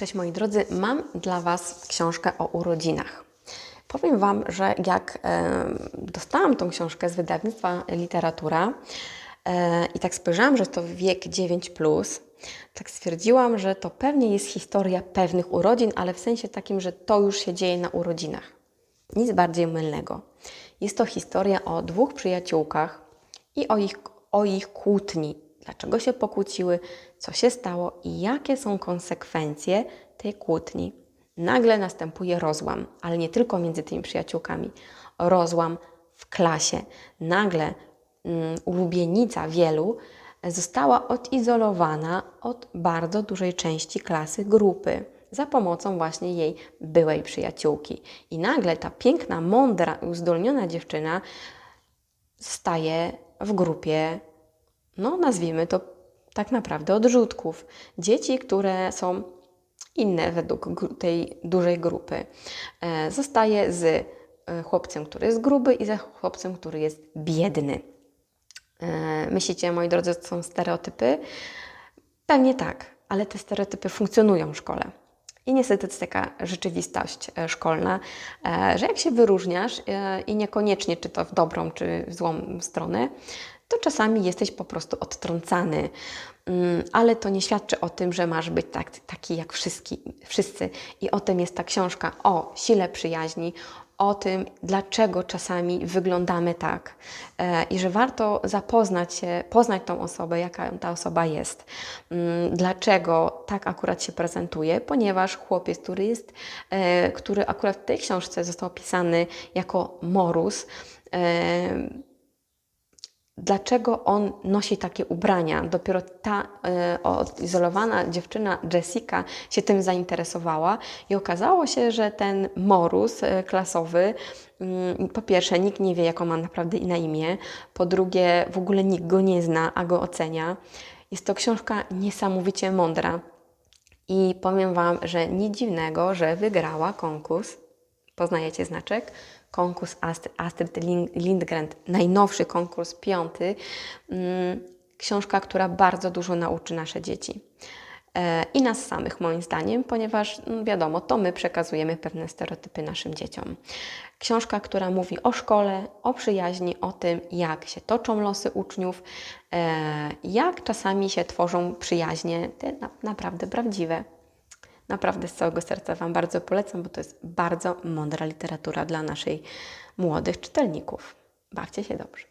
Cześć moi drodzy, mam dla Was książkę o urodzinach. Powiem Wam, że jak e, dostałam tą książkę z wydawnictwa Literatura e, i tak spojrzałam, że to wiek 9, tak stwierdziłam, że to pewnie jest historia pewnych urodzin, ale w sensie takim, że to już się dzieje na urodzinach. Nic bardziej mylnego. Jest to historia o dwóch przyjaciółkach i o ich, o ich kłótni. Dlaczego się pokłóciły, co się stało i jakie są konsekwencje tej kłótni. Nagle następuje rozłam, ale nie tylko między tymi przyjaciółkami. Rozłam w klasie. Nagle ulubienica wielu została odizolowana od bardzo dużej części klasy grupy za pomocą właśnie jej byłej przyjaciółki. I nagle ta piękna, mądra i uzdolniona dziewczyna staje w grupie, no nazwijmy to tak naprawdę odrzutków. Dzieci, które są inne według tej dużej grupy. E, zostaje z e, chłopcem, który jest gruby i ze chłopcem, który jest biedny. E, myślicie, moi drodzy, to są stereotypy? Pewnie tak, ale te stereotypy funkcjonują w szkole. I niestety to jest taka rzeczywistość szkolna, że jak się wyróżniasz i niekoniecznie czy to w dobrą, czy w złą stronę, to czasami jesteś po prostu odtrącany. Mm, ale to nie świadczy o tym, że masz być tak, taki jak wszyscy, wszyscy. I o tym jest ta książka o sile przyjaźni, o tym, dlaczego czasami wyglądamy tak e, i że warto zapoznać się, poznać tą osobę, jaka ta osoba jest. Mm, dlaczego tak akurat się prezentuje? Ponieważ chłopiec, który jest, e, który akurat w tej książce został opisany jako Morus, e, dlaczego on nosi takie ubrania. Dopiero ta y, odizolowana dziewczyna Jessica się tym zainteresowała i okazało się, że ten morus y, klasowy, y, po pierwsze, nikt nie wie, jaką ma naprawdę na imię, po drugie, w ogóle nikt go nie zna, a go ocenia. Jest to książka niesamowicie mądra. I powiem Wam, że nic dziwnego, że wygrała konkurs. Poznajecie znaczek? konkurs Astrid Lindgren, najnowszy konkurs, piąty. Mm, książka, która bardzo dużo nauczy nasze dzieci. E, I nas samych, moim zdaniem, ponieważ no wiadomo, to my przekazujemy pewne stereotypy naszym dzieciom. Książka, która mówi o szkole, o przyjaźni, o tym, jak się toczą losy uczniów, e, jak czasami się tworzą przyjaźnie, te naprawdę prawdziwe. Naprawdę z całego serca Wam bardzo polecam, bo to jest bardzo mądra literatura dla naszych młodych czytelników. Bawcie się dobrze.